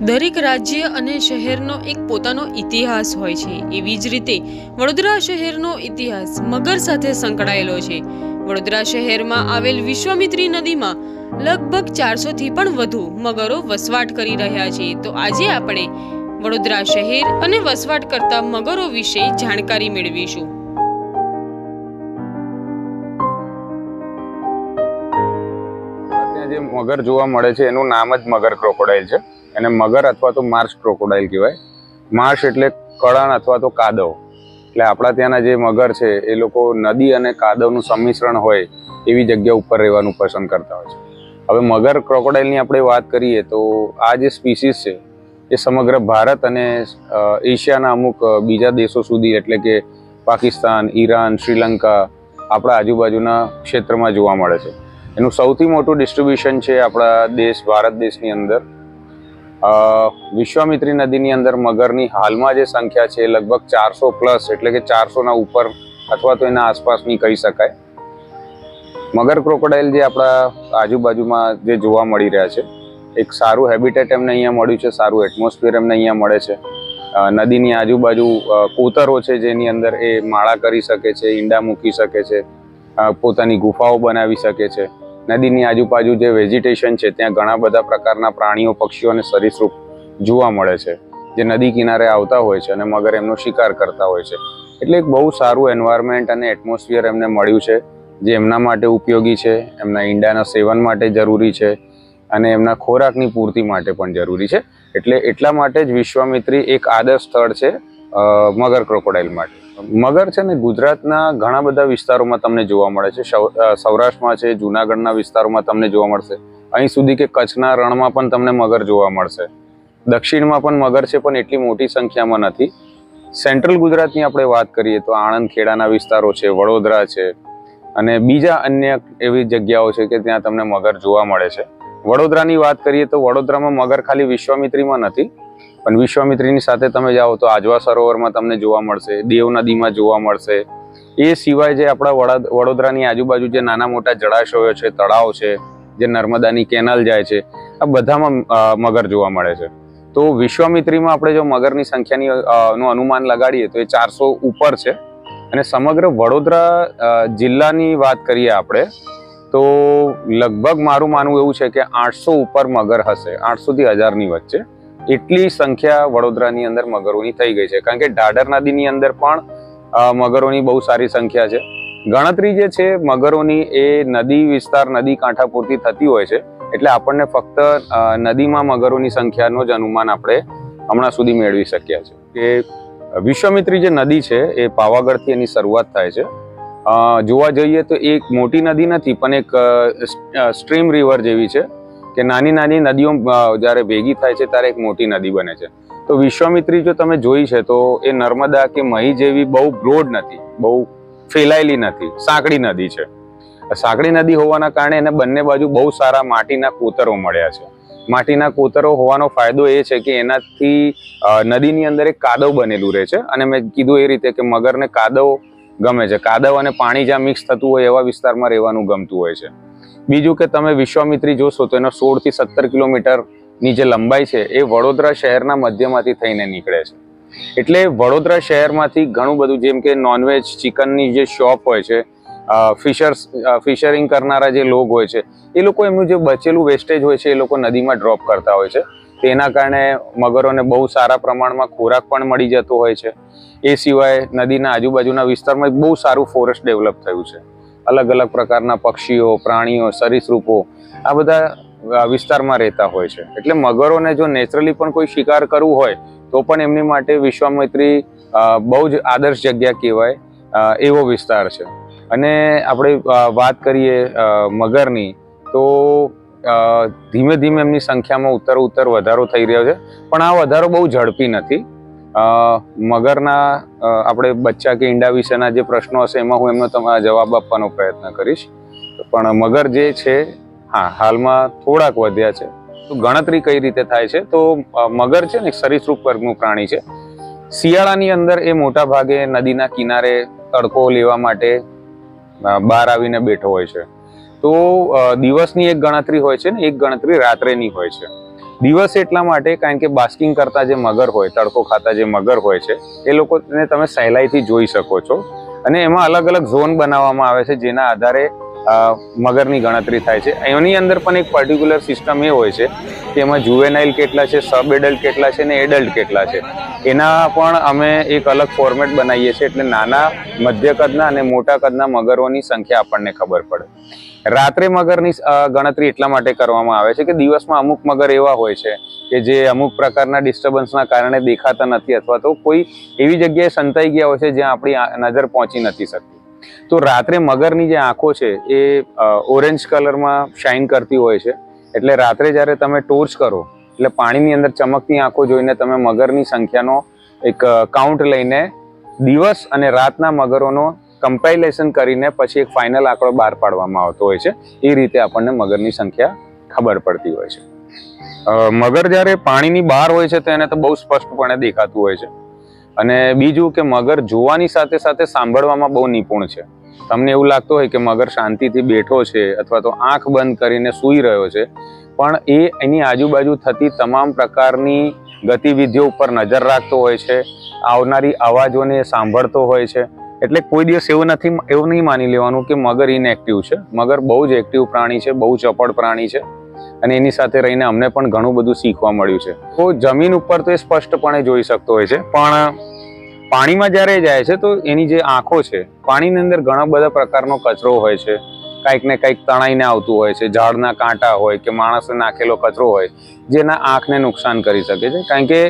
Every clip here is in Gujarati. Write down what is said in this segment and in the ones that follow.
દરેક રાજ્ય અને શહેરનો એક પોતાનો ઇતિહાસ હોય છે. એવી જ રીતે વડોદરા શહેરનો ઇતિહાસ મગર સાથે સંકળાયેલો છે. વડોદરા શહેરમાં આવેલ વિશ્વામિત્રી નદીમાં લગભગ ચારસોથી પણ વધુ મગરો વસવાટ કરી રહ્યા છે. તો આજે આપણે વડોદરા શહેર અને વસવાટ કરતા મગરો વિશે જાણકારી મેળવીશું. મગર જોવા મળે છે, એનું નામ જ મગર ક્રોકોડાઇલ છે. એને મગર અથવા તો માર્શ ક્રોકોડાઇલ કહેવાય. માર્શ એટલે કળણ અથવા તો કાદવ. એટલે આપણા ત્યાંના જે મગર છે, એ લોકો નદી અને કાદવનું સંમિશ્રણ હોય, એવી જગ્યા ઉપર રહેવાનું પસંદ કરતા હોય છે. હવે મગર ક્રોકોડાઇલની આપણે વાત કરીએ તો આ જે સ્પીસીસ છે, એ સમગ્ર ભારત અને એશિયાના અમુક બીજા દેશો સુધી એટલે કે પાકિસ્તાન, ઈરાન, શ્રીલંકા, આપણા આજુબાજુના ક્ષેત્રમાં જોવા મળે છે. એનું સૌથી મોટું ડિસ્ટ્રીબ્યુશન છે આપણા દેશ, ભારત દેશની અંદર. વિશ્વામિત્રી નદીની અંદર મગરની હાલમાં જે સંખ્યા છે એ લગભગ ચારસો પ્લસ, એટલે કે ચારસોના ઉપર અથવા તો એના આસપાસની કહી શકાય. મગર ક્રોકોડાઇલ જે આપણા આજુબાજુમાં જે જોવા મળી રહ્યા છે, એક સારું હેબિટેટ એમને અહીંયા મળ્યું છે, સારું એટમોસ્ફિયર એમને અહીંયા મળે છે. નદીની આજુબાજુ કોતરો છે જેની અંદર એ માળા કરી શકે છે, ઈંડા મૂકી શકે છે પોતાની ગુફાઓ બનાવી શકે છે. નદીની આજુબાજુ જે વેજીટેશન છે, ત્યાં ઘણા બધા પ્રકારના પ્રાણીઓ, પક્ષીઓ અને સરીસૃપ જોવા મળે છે, જે નદી કિનારે આવતા હોય છે અને મગર એમનો શિકાર કરતા હોય છે. એટલે એક બહુ સારું એન્વાયરમેન્ટ અને એટમોસ્ફિયર એમને મળ્યું છે, જે એમના માટે ઉપયોગી છે, એમના ઈંડાના સેવન માટે જરૂરી છે અને એમના ખોરાકની પૂર્તિ માટે પણ જરૂરી છે. એટલે એટલા માટે જ વિશ્વામિત્રી એક આદર્શ સ્થળ છે મગર ક્રોકોડાઇલ માટે. મગર છે ને ગુજરાતના ઘણા બધા વિસ્તારોમાં તમને જોવા મળે છે. સૌરાષ્ટ્રમાં છે, જુનાગઢના વિસ્તારોમાં તમને જોવા મળશે. અહીં સુધી કે કચ્છના રણમાં પણ તમને મગર જોવા મળશે. દક્ષિણમાં પણ મગર છે, પણ એટલી મોટી સંખ્યામાં નથી. સેન્ટ્રલ ગુજરાતની આપણે વાત કરીએ તો આણંદ ખેડાના વિસ્તારો છે, વડોદરા છે અને બીજા અન્ય એવી જગ્યાઓ છે કે ત્યાં તમને મગર જોવા મળે છે. વડોદરાની વાત કરીએ તો વડોદરામાં મગર ખાલી વિશ્વામિત્રીમાં નથી. પણ વિશ્વામિત્રીની સાથે તમે જાઓ તો આજવા સરોવરમાં તમને જોવા મળશે દેવ નદીમાં જોવા મળશે. એ સિવાય જે આપણા વડા- વડોદરાની આજુબાજુ જે નાના મોટા જળાશયો છે, તળાવ છે, જે નર્મદાની કેનાલ જાય છે, આ બધામાં મગર જોવા મળે છે. તો વિશ્વામિત્રીમાં આપણે જો મગરની સંખ્યાની નું અનુમાન લગાડીએ તો એ ચારસો ઉપર છે. અને સમગ્ર વડોદરા જિલ્લાની વાત કરીએ આપણે, તો લગભગ મારું માનવું એવું છે કે આઠસો ઉપર મગર હશે, આઠસોથી હજારની વચ્ચે. એટલી સંખ્યા વડોદરાની અંદર મગરોની થઈ ગઈ છે. કારણ કે ઢાઢર નદીની અંદર પણ મગરોની બહુ સારી સંખ્યા છે. ગણતરી જે છે, મગરોની એ નદી વિસ્તાર, નદી કાંઠા પૂરતી થતી હોય છે. એટલે આપણને ફક્ત નદીમાં મગરોની સંખ્યાનો જ અનુમાન આપણે હમણાં સુધી મેળવી શક્યા છે. કે વિશ્વામિત્રી જે નદી છે, એ પાવાગઢથી એની શરૂઆત થાય છે. જોવા જઈએ તો એક મોટી નદી નથી, પણ એક સ્ટ્રીમ રિવર જેવી છે. કે નાની નાની નદીઓ જ્યારે ભેગી થાય છે ત્યારે એક મોટી નદી બને છે. તો વિશ્વામિત્રી જો તમે જોઈ છે, તો એ નર્મદા કે મહી જેવી બહુ બ્રોડ નથી, બહુ ફેલાયેલી નથી, સાંકડી નદી છે. સાંકડી નદી હોવાના કારણે એને બંને બાજુ બહુ સારા માટીના કોતરો મળ્યા છે. માટીના કોતરો હોવાનો ફાયદો એ છે કે એનાથી નદીની અંદર એક કાદવ બનેલું રહે છે. અને મેં કીધું એ રીતે કે મગરને કાદવ ગમે છે. કાદવ અને પાણી જ્યાં મિક્સ થતું હોય એવા વિસ્તારમાં રહેવાનું ગમતું હોય છે. બીજું કે તમે વિશ્વામિત્રી જોશો તો એનો સોળથી સત્તર કિલોમીટરની જે લંબાઈ છે એ વડોદરા શહેરના મધ્યમાંથી થઈને નીકળે છે. એટલે વડોદરા શહેરમાંથી ઘણું બધું જેમ કે નોનવેજ ચિકનની જે શોપ હોય છે ફિશર્સ ફિશરિંગ કરનારા જે લોકો હોય છે, એ લોકો એમનું જે બચેલું વેસ્ટેજ હોય છે એ લોકો નદીમાં ડ્રોપ કરતા હોય છે. તેના કારણે મગરોને બહુ સારા પ્રમાણમાં ખોરાક પણ મળી જતો હોય છે. એ સિવાય નદીના આજુબાજુના વિસ્તારમાં બહુ સારું ફોરેસ્ટ ડેવલપ થયું છે. અલગ અલગ પ્રકારના પક્ષીઓ, પ્રાણીઓ, સરીસૃપો આ બધા વિસ્તારમાં રહેતા હોય છે. એટલે મગરોને જો નેચરલી પણ કોઈ શિકાર કરવું હોય, તો પણ એમની માટે વિશ્વામિત્રી બહુ જ આદર્શ જગ્યા કહેવાય એવો વિસ્તાર છે. અને આપણે વાત કરીએ મગરની, તો ધીમે ધીમે એમની સંખ્યામાં ઉત્તર ઉત્તર વધારો થઈ રહ્યો છે. પણ આ વધારો બહુ ઝડપી નથી. મગરના આપણે બચ્ચા કે ઈંડા વિશેના જે પ્રશ્નો હશે એમાં હું એમનો તમારા જવાબ આપવાનો પ્રયત્ન કરીશ. પણ મગર જે છે, હા, હાલમાં થોડાક વધ્યા છે. તો ગણતરી કઈ રીતે થાય છે? તો મગર છે ને સરીસૃપ વર્ગનું પ્રાણી છે. શિયાળાની અંદર એ મોટા ભાગે નદીના કિનારે તડકો લેવા માટે બહાર આવીને બેઠો હોય છે. તો દિવસની એક ગણતરી હોય છે ને, એક ગણતરી રાત્રેની હોય છે. દિવસ એટલા માટે, કારણ કે બાસ્કિંગ કરતા જે મગર હોય, તડકો ખાતા જે મગર હોય છે, એ લોકોને તમે સહેલાઈથી જોઈ શકો છો. અને એમાં અલગ અલગ ઝોન બનાવવામાં આવે છે, જેના આધારે મગરની ગણતરી થાય છે. એની અંદર પણ એક પર્ટિક્યુલર સિસ્ટમ એ હોય છે કે એમાં જુવેનાઇલ કેટલા છે સબ એડલ્ટ કેટલા છે ને એડલ્ટ કેટલા છે. એના પણ અમે એક અલગ ફોર્મેટ બનાવીએ છીએ એટલે નાના મધ્ય કદના અને મોટા કદના મગરોની સંખ્યા આપણને ખબર પડે. રાત્રે મગરની ગણતરી એટલા માટે કરવામાં આવે છે કે દિવસમાં અમુક મગર એવા હોય છે કે જે અમુક પ્રકારના ડિસ્ટર્બન્સના કારણે દેખાતા નથી અથવા તો કોઈ એવી જગ્યાએ સંતાઈ ગયા હોય છે જ્યાં આપણી નજર પહોંચી નથી શકતી. તો રાત્રે મગરની જે આંખો છે એ ઓરેન્જ કલરમાં શાઇન કરતી હોય છે. એટલે રાત્રે જ્યારે તમે ટોર્ચ કરો, એટલે પાણીની અંદર ચમકતી આંખો જોઈને તમે મગરની સંખ્યાનો એક કાઉન્ટ લઈને દિવસ અને રાતના મગરોનો કમ્પાઇલેશન કરીને પછી એક ફાઇનલ આંકડો બહાર પાડવામાં આવતો હોય છે. એ રીતે આપણને મગરની સંખ્યા ખબર પડતી હોય છે. મગર જ્યારે પાણીની બહાર હોય છે તો એને તો બહુ સ્પષ્ટપણે દેખાતું હોય છે. અને બીજું કે મગર જોવાની સાથે સાથે સાંભળવામાં બહુ નિપુણ છે. તમને એવું લાગતું હોય કે મગર શાંતિથી બેઠો છે અથવા તો આંખ બંધ કરીને સૂઈ રહ્યો છે, પણ એ એની આજુબાજુ થતી તમામ પ્રકારની ગતિવિધિઓ ઉપર નજર રાખતો હોય છે, આવનારી અવાજોને સાંભળતો હોય છે. એટલે કોઈ દિવસ એવું નથી, એવું નહીં માની લેવાનું કે મગર ઇનએક્ટિવ છે. મગર બહુ જ એક્ટિવ પ્રાણી છે, બહુ ચપળ પ્રાણી છે. અને એની સાથે રહીને અમને પણ ઘણું બધું શીખવા મળ્યું છે. તો જમીન ઉપર તો એ સ્પષ્ટપણે જોઈ શકતો હોય છે, પણ પાણીમાં જ્યારે જાય છે, તો એની જે આંખો છે, પાણીની અંદર ઘણા બધા પ્રકારનો કચરો હોય છે. કંઈક ને કંઈક તણાઈને આવતું હોય છે, ઝાડના કાંટા હોય કે માણસે નાખેલો કચરો હોય, જેના આંખને નુકસાન કરી શકે છે. કારણ કે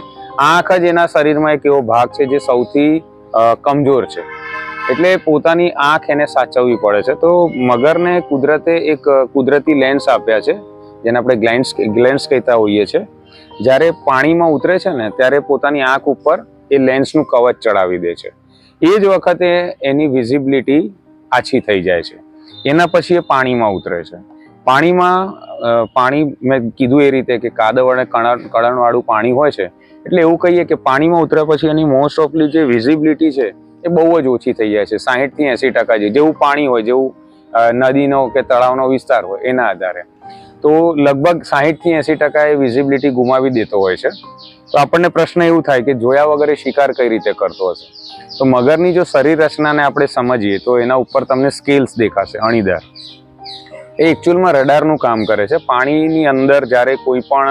આંખ જ એના શરીરમાં એક એવો ભાગ છે જે સૌથી કમજોર છે. એટલે પોતાની આંખ એને સાચવવી પડે છે. તો મગરને કુદરતે એક કુદરતી લેન્સ આપ્યા છે જેને આપણે ગ્લેન્સ ગ્લેન્સ કહેતા હોઈએ છીએ. જ્યારે પાણીમાં ઉતરે છે ને, ત્યારે પોતાની આંખ ઉપર એ લેન્સનું કવચ ચડાવી દે છે. એ જ વખતે એની વિઝિબિલિટી આછી થઈ જાય છે. એના પછી એ પાણીમાં ઉતરે છે. પાણીમાં પાણી મેં કીધું એ રીતે કે કાદવ અને કળણવાળું પાણી હોય છે. એટલે એવું કહીએ કે પાણીમાં ઉતર્યા પછી એની મોસ્ટ ઓફલી જે વિઝિબિલિટી છે, એ બહુ જ ઓછી થઈ જાય છે. સાહીઠથી એસી ટકા જેવું પાણી હોય, જેવું નદીનો કે તળાવનો વિસ્તાર હોય, એના આધારે. તો લગભગ સાહીઠથી એસી ટકા એ વિઝિબિલિટી ગુમાવી દેતો હોય છે. તો આપણને પ્રશ્ન એવું થાય કે જોયા વગર એ શિકાર કઈ રીતે કરતો હશે? તો મગરની જો શરીર રચનાને આપણે સમજીએ તો એના ઉપર તમને સ્કેલ્સ દેખાશે, અણીદાર. એ એકચ્યુઅલમાં રડારનું કામ કરે છે. પાણીની અંદર જ્યારે કોઈ પણ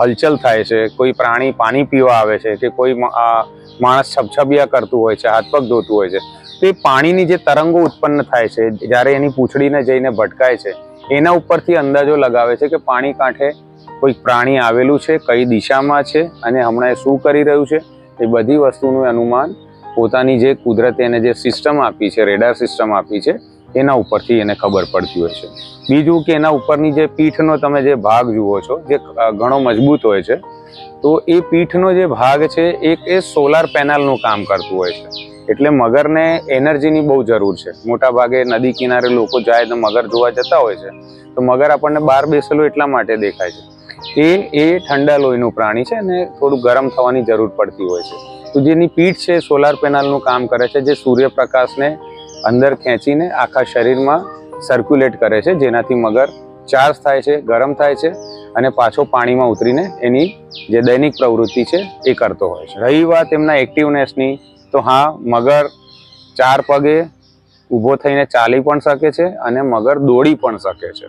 હલચલ થાય છે, કોઈ પ્રાણી પાણી પીવા આવે છે કે કોઈ માણસ છબછબિયા કરતું હોય છે, હાથ પગ ધોતું હોય છે, તો એ પાણીની જે તરંગો ઉત્પન્ન થાય છે, જ્યારે એની પૂંછડીને જઈને ભટકાય છે એના ઉપરથી અંદાજો લગાવે છે કે પાણી કાંઠે કોઈ પ્રાણી આવેલું છે, કઈ દિશામાં છે અને હમણાં એ શું કરી રહ્યું છે, એ બધી વસ્તુનું અનુમાન પોતાની જે કુદરતે એને જે સિસ્ટમ આપી છે, રેડાર સિસ્ટમ આપી છે, એના ઉપરથી એને ખબર પડતી હોય છે. બીજું કે એના ઉપરની જે પીઠનો તમે જે ભાગ જુઓ છો, જે ઘણો મજબૂત હોય છે, તો એ પીઠનો જે ભાગ છે, એક એ સોલાર પેનલનું કામ કરતું હોય છે. એટલે મગરને એનર્જીની બહુ જરૂર છે. મોટા ભાગે નદી કિનારે લોકો જાય તો મગર જોવા જતા હોય છે. તો મગર આપણને બહાર બેસેલો એટલા માટે દેખાય છે. એ એ ઠંડા લોહીનું પ્રાણી છે અને થોડું ગરમ થવાની જરૂર પડતી હોય છે. તો જેની પીઠ છે સોલાર પેનલનું કામ કરે છે, જે સૂર્યપ્રકાશને અંદર ખેંચીને આખા શરીરમાં સર્ક્યુલેટ કરે છે, જેનાથી મગર ચાર્જ થાય છે, ગરમ થાય છે અને પાછો પાણીમાં ઉતરીને એની જે દૈનિક પ્રવૃત્તિ છે એ કરતો હોય છે. રહી વાત એમના એક્ટિવનેસની તો હા, મગર ચાર પગે ઊભો થઈને ચાલી પણ શકે છે અને મગર દોડી પણ શકે છે.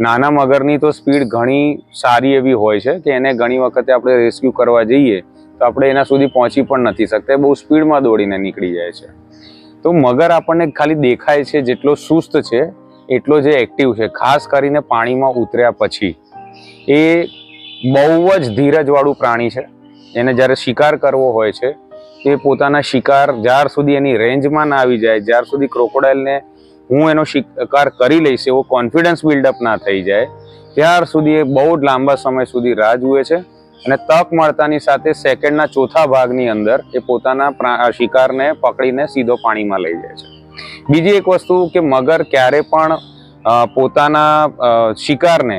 નાના મગરની તો સ્પીડ ઘણી સારી એવી હોય છે કે એને ઘણી વખતે આપણે રેસ્ક્યુ કરવા જઈએ તો આપણે એના સુધી પહોંચી પણ નથી શકતા. બહુ સ્પીડમાં દોડીને નીકળી જાય છે. તો મગર આપણને ખાલી દેખાય છે જેટલો સુસ્ત છે, એટલો જે એક્ટિવ છે, ખાસ કરીને પાણીમાં ઉતર્યા પછી. એ બહુ જ ધીરજવાળું પ્રાણી છે. એને જ્યારે શિકાર કરવો હોય છે તે પોતાના શિકાર જ્યાર સુધી એની રેન્જમાં ના આવી જાય, જ્યાર સુધી ક્રોકોડાઇલને હું એનો શિકાર કરી લઈશ એવો કોન્ફિડન્સ બિલ્ડઅપ ના થઈ જાય, ત્યાર સુધી એ બહુ જ લાંબા સમય સુધી રાહ જુએ છે અને તક મળતાની સાથે સેકન્ડના ચોથા ભાગની અંદર એ પોતાના શિકારને પકડીને સીધો પાણીમાં લઈ જાય છે. બીજી એક વસ્તુ કે મગર ક્યારે પણ પોતાના શિકારને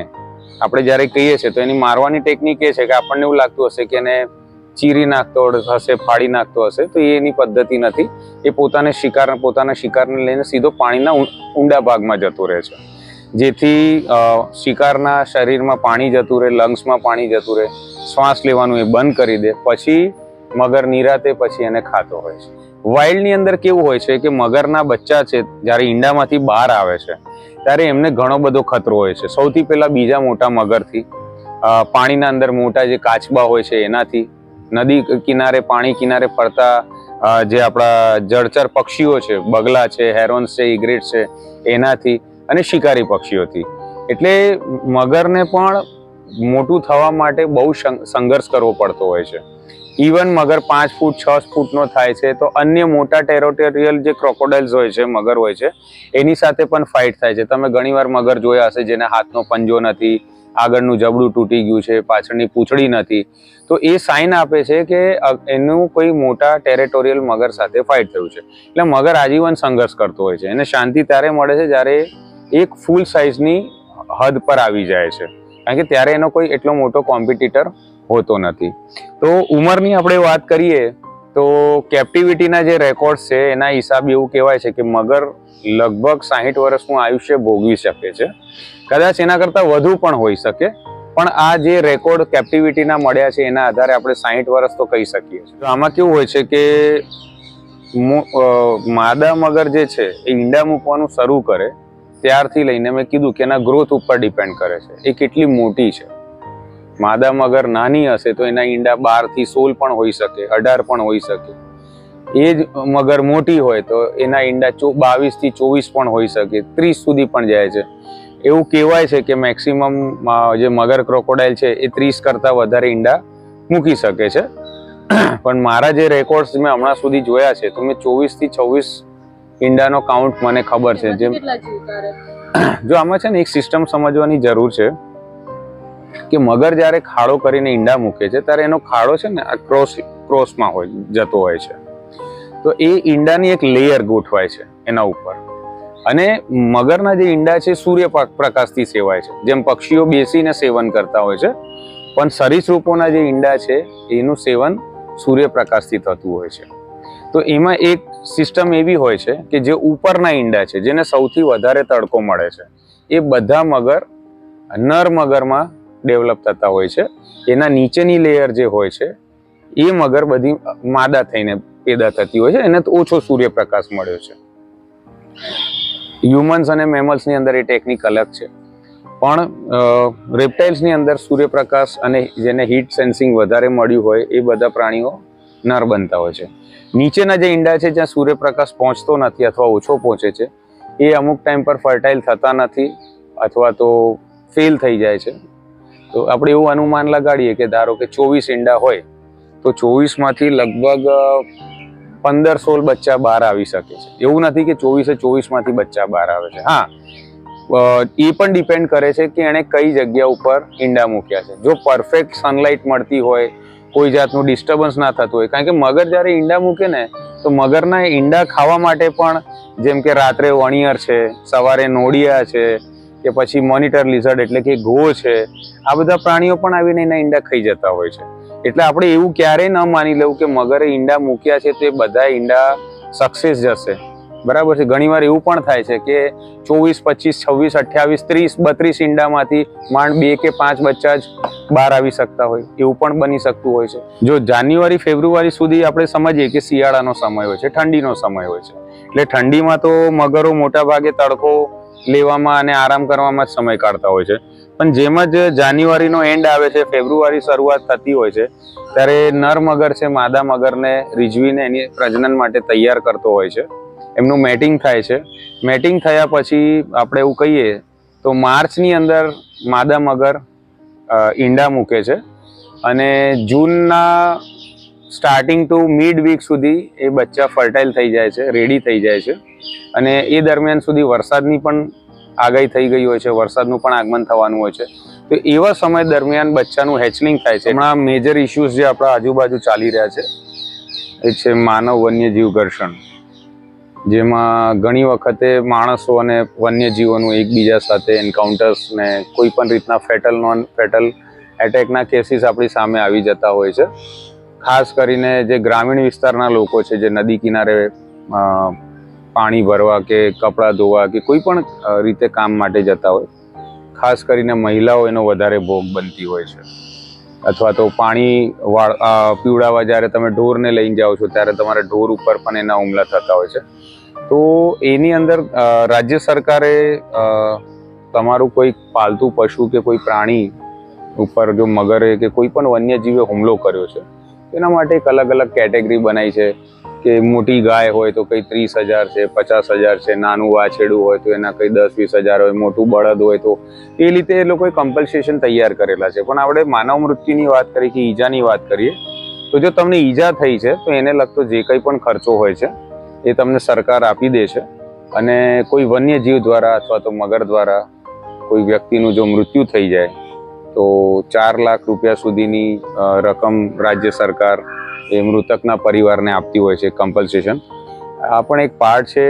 આપણે જ્યારે કહીએ છીએ તો એની મારવાની ટેકનિક એ છે કે આપણને એવું લાગતું હશે કે એને ચીરી નાખતો હશે ફાડી નાખતો હશે, તો એ એની પદ્ધતિ નથી. એ પોતાને શિકાર, પોતાના શિકારને લઈને સીધો પાણીના ઊંડા ભાગમાં જતો રહે છે. જેથી શિકારના શરીરમાં પાણી જતું રહે, લંગ્સમાં પાણી જતું રહે, શ્વાસ લેવાનું એ બંધ કરી દે, પછી મગર નિરાતે પછી એને ખાતો હોય છે. વાઇલ્ડની અંદર કેવું હોય છે કે મગરના બચ્ચા છે, જ્યારે ઈંડામાંથી બહાર આવે છે, ત્યારે એમને ઘણો બધો ખતરો હોય છે. સૌથી પહેલાં બીજા મોટા મગરથી પાણીના અંદર મોટા જે કાચબા હોય છે, એનાથી નદી કિનારે, પાણી કિનારે ફરતા જે આપણા જળચર પક્ષીઓ છે, બગલા છે, હેરોન્સ છે ઇગ્રેટ છે, એનાથી અને શિકારી પક્ષીઓથી. એટલે મગરને પણ મોટું થવા માટે બહુ સંઘર્ષ કરવો પડતો હોય છે. ઇવન મગર પાંચ ફૂટ, છ ફૂટનો થાય છે, તો અન્ય મોટા ટેરોટેરિયલ જે ક્રોકોડાઇલ્સ હોય છે, મગર હોય છે, એની સાથે પણ ફાઇટ થાય છે. તમે ઘણીવાર મગર જોયા હશે જેને હાથનો પંજો નથી આગળનું જબડું તૂટી ગયું છે, પાછળની પૂંછડી નથી. તો એ સાઇન આપે છે કે એનું કોઈ મોટા ટેરેટોરિયલ મગર સાથે ફાઇટ થયું છે. એટલે મગર આજીવન સંઘર્ષ કરતો હોય છે. એને શાંતિ ત્યારે મળે છે જ્યારે એક ફૂલ સાઇઝની હદ પર આવી જાય છે. કારણ કે ત્યારે એનો કોઈ એટલો મોટો કોમ્પિટિટર હોતો નથી. તો ઉંમરની આપણે વાત કરીએ તો કેપ્ટિવિટીના જે રેકોર્ડ છે, એના હિસાબે એવું કહેવાય છે કે મગર લગભગ સાહીઠ વર્ષનું આયુષ્ય ભોગવી શકે છે. કદાચ એના કરતાં વધુ પણ હોઈ શકે. પણ આ જે રેકોર્ડ કેપ્ટિવિટીના મળ્યા છે, એના આધારે આપણે સાહીઠ વર્ષ તો કહી શકીએ છીએ. આમાં કેવું હોય છે કે માદા મગર જે છે, એ ઈંડા મૂકવાનું શરૂ કરે, ત્યારથી લઈને મેં કીધું કે એના ગ્રોથ ઉપર ડિપેન્ડ કરે છે. એ કેટલી મોટી છે. માદા મગર નાની હશે તો એના ઈંડા બારથી સોળ પણ હોઈ શકે અઢાર પણ હોઈ શકે. એ જ મગર મોટી હોય તો એના ઈંડા બાવીસથી ચોવીસ પણ હોઈ શકે ત્રીસ સુધી પણ જાય છે. એવું કહેવાય છે કે મેક્સિમમ જે મગર ક્રોકોડાઇલ છે એ ત્રીસ કરતા વધારે ઈંડા મૂકી શકે છે. પણ મારા જે રેકોર્ડ્સ મેં હમણાં સુધી જોયા છે તો મેં ચોવીસથી છવ્વીસ ઈંડાનો કાઉન્ટ મને ખબર છે જેમ જો આમાં છે ને એક સિસ્ટમ સમજવાની જરૂર છે. કે મગર જ્યારે ખાડો કરીને ઈંડા મૂકે છે, ત્યારે એનો ખાડો છે ને આ ક્રોસ, ક્રોસમાં હોય, જતો હોય છે. તો એ ઈંડાની એક લેયર ગોઠવાય છે એના ઉપર. અને મગરના જે ઈંડા છે, સૂર્ય પ્રકાશથી સેવાય છે. જેમ પક્ષીઓ બેસીને સેવન કરતા હોય છે, પણ સરીસૃપોના જે ઈંડા છે, એનું સેવન સૂર્યપ્રકાશથી થતું હોય છે. તો એમાં એક સિસ્ટમ એવી હોય છે કે જે ઉપરના ઈંડા છે, જેને સૌથી વધારે તડકો મળે છે. એ બધા મગર, નર મગરમાં ડેવલપ થતા હોય છે. એના નીચેની લેયર જે હોય છે, એ મગર બધી માદા થઈને પેદા થતી હોય છે. એને ઓછો સૂર્યપ્રકાશ મળ્યો છે. હ્યુમન્સ અને મેમલ્સની અંદર એ ટેકનિક અલગ છે. પણ રેપ્ટાઇલ્સની અંદર સૂર્યપ્રકાશ અને જેને હીટ સેન્સિંગ વધારે મળ્યું હોય, એ બધા પ્રાણીઓ નર બનતા હોય છે. નીચેના જે ઈંડા છે, જ્યાં સૂર્યપ્રકાશ પહોંચતો નથી અથવા ઓછો પહોંચે છે, એ અમુક ટાઈમ પર ફર્ટાઇલ થતા નથી અથવા તો ફેલ થઈ જાય છે. તો આપણે એવું અનુમાન લગાડીએ કે ધારો કે ચોવીસ ઈંડા હોય, તો ચોવીસમાંથી લગભગ પંદર સોળ બચ્ચા બહાર આવી શકે છે. એવું નથી કે ચોવીસે ચોવીસમાંથી બચ્ચા બહાર આવે છે. હા એ પણ ડિપેન્ડ કરે છે કે એણે કઈ જગ્યા ઉપર ઈંડા મૂક્યા છે. જો પરફેક્ટ સનલાઇટ મળતી હોય, કોઈ જાતનું ડિસ્ટર્બન્સ ના થતું હોય, કારણ કે મગર જ્યારે ઈંડા મૂકે ને, તો મગરના ઈંડા ખાવા માટે પણ, જેમ કે રાત્રે વણિયર છે, સવારે નોડિયા છે કે પછી મોનિટર લિઝર્ડ એટલે કે ઘો છે, આ બધા પ્રાણીઓ પણ આવીને એના ઈંડા ખાઈ જતા હોય છે. એટલે આપણે એવું ક્યારેય ન માની લેવું કે મગરે ઈંડા મૂક્યા છે તે બધા ઈંડા સક્સેસ જશે. બરાબર છે? ઘણીવાર એવું પણ થાય છે કે ચોવીસ, પચીસ, છવ્વીસ, અઠ્યાવીસ, ત્રીસ, બત્રીસ ઈંડામાંથી માંડ બે કે પાંચ બચ્ચા જ બહાર આવી શકતા હોય. એવું પણ બની શકતું હોય છે. જો જાન્યુઆરી, ફેબ્રુઆરી સુધી આપણે સમજીએ કે શિયાળાનો સમય હોય છે, ઠંડીનો સમય હોય છે. એટલે ઠંડીમાં તો મગરો મોટાભાગે તડકો લેવામાં અને આરામ કરવામાં જ સમય કાઢતા હોય છે. પણ જેમ જ જાન્યુઆરીનો એન્ડ આવે છે, ફેબ્રુઆરી શરૂઆત થતી હોય છે, ત્યારે નર મગર છે, માદા મગરને રીઝવીને એની પ્રજનન માટે તૈયાર કરતો હોય છે. એમનું મેટિંગ થાય છે. મેટિંગ થયા પછી આપણે એવું કહીએ, તો માર્ચની અંદર માદા મગર ઈંડા મૂકે છે. અને જૂનના સ્ટાર્ટિંગ ટુ મિડ વીક સુધી એ બચ્ચા ફર્ટાઇલ થઈ જાય છે રેડી થઈ જાય છે. અને એ દરમિયાન સુધી વરસાદની પણ આગાહી થઈ ગઈ હોય છે, વરસાદનું પણ આગમન થવાનું હોય છે. તો એવા સમય દરમિયાન બચ્ચાનું હેચલિંગ થાય છે. હમણાં મેજર ઇસ્યુઝ જે આપણા આજુબાજુ ચાલી રહ્યા છે, એ છે માનવ વન્યજીવ ઘર્ષણ જેમાં ઘણી વખતે માણસો અને વન્યજીવોનું એકબીજા સાથે એન્કાઉન્ટર્સ ને કોઈ પણ રીતના ફેટલ નોન ફેટલ એટેકના કેસીસ આપણી સામે આવી જતા હોય છે. ખાસ કરીને જે ગ્રામીણ વિસ્તારના લોકો છે, જે નદી કિનારે પાણી ભરવા કે કપડાં ધોવા કે કોઈ પણ રીતે કામ માટે જતા હોય, ખાસ કરીને મહિલાઓ એનો વધારે ભોગ બનતી હોય છે. અથવા તો પાણી વાળ પીવડાવવા જ્યારે તમે ઢોરને લઈને જાઓ છો, ત્યારે તમારા ઢોર ઉપર પણ એના હુમલા થતા હોય છે. તો એની અંદર રાજ્ય સરકારે તમારું કોઈ પાલતુ પશુ કે કોઈ પ્રાણી ઉપર જો મગરે કે કોઈ પણ વન્યજીવે હુમલો કર્યો છે એના માટે એક અલગ અલગ કેટેગરી બનાવી છે કે મોટી ગાય હોય તો કંઈ ત્રીસ હજાર છે, પચાસ હજાર છે, નાનું વાછેડું હોય તો એના કંઈ દસ, વીસ હજાર હોય, મોટું બળદ હોય તો એ રીતે એ લોકોએ કમ્પલ્સેશન તૈયાર કરેલા છે. પણ આપણે માનવ મૃત્યુની વાત કરીએ કે ઈજાની વાત કરીએ, તો જો તમને ઈજા થઈ છે, તો એને લગતો જે કંઈ પણ ખર્ચો હોય છે, એ તમને સરકાર આપી દે છે. અને કોઈ વન્યજીવ દ્વારા અથવા તો મગર દ્વારા કોઈ વ્યક્તિનું જો મૃત્યુ થઈ જાય તો ચાર લાખ રૂપિયા સુધીની રકમ રાજ્ય સરકાર એ મૃતકના પરિવારને આપતી હોય છે કમ્પલસેશન આ પણ એક પાર્ટ છે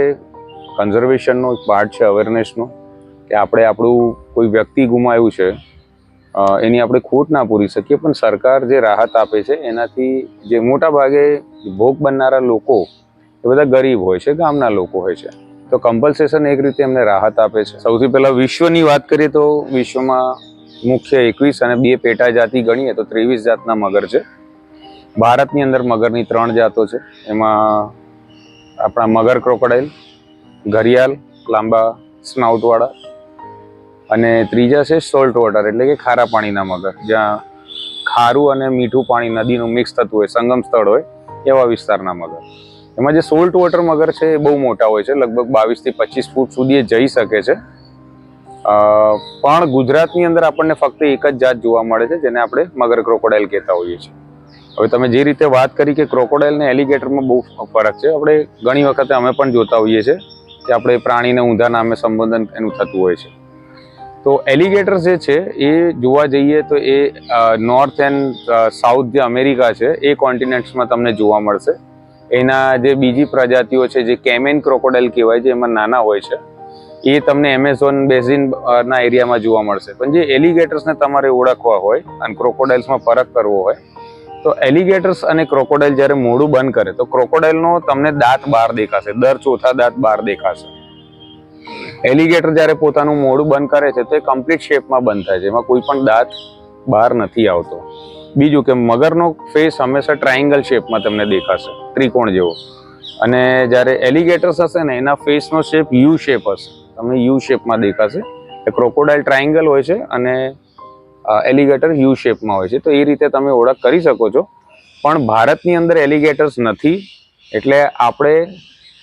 કન્ઝર્વેશનનો એક પાર્ટ છે અવેરનેસનો કે આપણે આપણું કોઈ વ્યક્તિ ગુમાવ્યું છે એની આપણે ખોટ ના પૂરી શકીએ, પણ સરકાર જે રાહત આપે છે, એનાથી જે મોટા ભાગે ભોગ બનનારા લોકો, એ બધા ગરીબ હોય છે, ગામના લોકો હોય છે. તો કમ્પલસેશન એક રીતે એમને રાહત આપે છે. સૌથી પહેલાં વિશ્વની વાત કરીએ તો વિશ્વમાં મુખ્ય એકવીસ અને બે પેટા જાતિ ગણીએ તો ત્રેવીસ જાતના મગર છે. ભારતની અંદર મગરની ત્રણ જાતો છે. એમાં આપણા મગર ક્રોકોડાઇલ ઘરિયાલ લાંબા સ્નાઉટવાળા અને ત્રીજા છે સોલ્ટ વોટર, એટલે કે ખારા પાણીના મગર, જ્યાં ખારું અને મીઠું પાણી નદીનું મિક્સ થતું હોય, સંગમ સ્થળ હોય, એવા વિસ્તારના મગર. એમાં જે સોલ્ટ વોટર મગર છે એ બહુ મોટા હોય છે, લગભગ બાવીસથી પચીસ ફૂટ સુધી એ જઈ શકે છે. પણ ગુજરાતની અંદર આપણને ફક્ત એક જ જાત જોવા મળે છે, જેને આપણે મગર ક્રોકોડાઇલ કહેતા હોઈએ છીએ. હવે તમે જે રીતે વાત કરી કે ક્રોકોડાઇલ ને એલિગેટરમાં બહુ ફરક છે, આપણે ઘણી વખતે અમે પણ જોતા હોઈએ છીએ કે આપણે પ્રાણીને ઊંધા નામે સંબોધન એનું થતું હોય છે. તો એલિગેટર જે છે, એ જોવા જઈએ તો એ નોર્થ એન્ડ સાઉથ જે અમેરિકા છે, એ કોન્ટિનેન્ટ્સમાં તમને જોવા મળશે. એના જે બીજી પ્રજાતિઓ છે, જે કેમેન ક્રોકોડાઇલ કહેવાય છે એમાં નાના હોય છે એ તમને એમેઝોન બેઝિન ના એરિયામાં જોવા મળશે. પણ જે એલિગેટર્સને તમારે ઓળખવા હોય અને ક્રોકોડાઇલ્સમાં ફરક કરવો હોય, તો એલિગેટર્સ અને ક્રોકોડાઇલ જ્યારે મોઢું બંધ કરે, તો ક્રોકોડાઇલનો તમને દાંત બહાર દેખાશે, દર ચોથા દાંત બહાર દેખાશે. એલિગેટર જ્યારે પોતાનું મોઢું બંધ કરે છે, તો એ કમ્પ્લીટ શેપમાં બંધ થાય છે, એમાં કોઈ પણ દાંત બહાર નથી આવતો. બીજું કે મગરનો ફેસ હંમેશા ટ્રાયંગલ શેપમાં તમને દેખાશે, ત્રિકોણ જેવો. અને જ્યારે એલિગેટર્સ હશે ને, એના ફેસનો શેપ યુ શેપ હશે. તમને યુ શેપમાં દેખાશે. એ ક્રોકોડાઇલ ટ્રાયંગલ હોય છે અને એલિગેટર યુ શેપમાં હોય છે. તો એ રીતે તમે ઓળખ કરી શકો છો. પણ ભારતની અંદર એલિગેટર્સ નથી. એટલે આપણે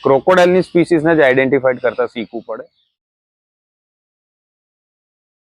ક્રોકોડાઇલની સ્પીસીસને જ આઈડેન્ટિફાઈડ કરતા શીખવું પડે.